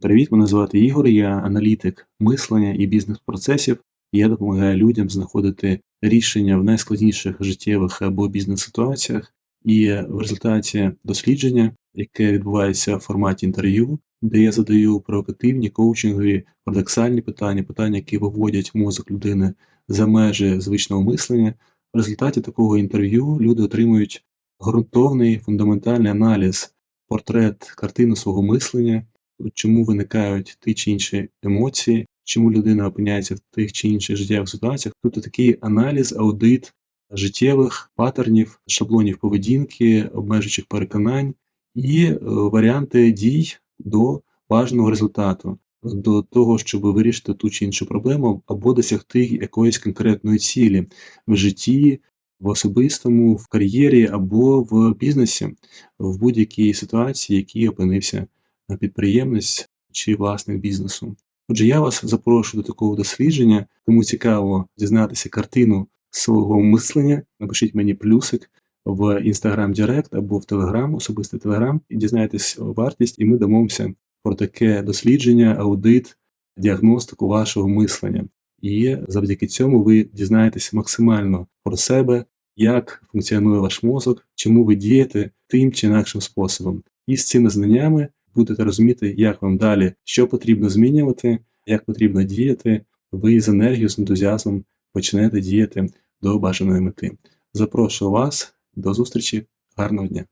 Привіт, мене звати Ігор, я аналітик мислення і бізнес-процесів. Я допомагаю людям знаходити рішення в найскладніших життєвих або бізнес-ситуаціях. І в результаті дослідження, яке відбувається в форматі інтерв'ю, де я задаю провокативні, коучингові, парадоксальні питання, питання, які виводять мозок людини за межі звичного мислення. В результаті такого інтерв'ю люди отримують ґрунтовний фундаментальний аналіз, портрет, картину свого мислення, чому виникають ті чи інші емоції, чому людина опиняється в тих чи інших життєвих ситуаціях. Тобто такий аналіз, аудит життєвих паттернів, шаблонів поведінки, обмежуючих переконань і е, варіанти дій до бажаного результату, до того, щоб вирішити ту чи іншу проблему або досягти якоїсь конкретної цілі в житті, в особистому, в кар'єрі або в бізнесі, в будь-якій ситуації, в опинився підприємець чи власник бізнесу. Отже, я вас запрошую до такого дослідження, кому цікаво дізнатися картину свого мислення. Напишіть мені плюсик в Instagram Direct або в Telegram, особистий Telegram, і дізнайтесь вартість, і ми домовимося про таке дослідження, аудит, діагностику вашого мислення. І завдяки цьому ви дізнаєтесь максимально про себе, як функціонує ваш мозок, чому ви дієте тим чи інакшим способом. І з цими знаннями будете розуміти, як вам далі, що потрібно змінювати, як потрібно діяти, ви з енергією, з ентузіазмом почнете діяти до бажаної мети. Запрошую вас до зустрічі, гарного дня!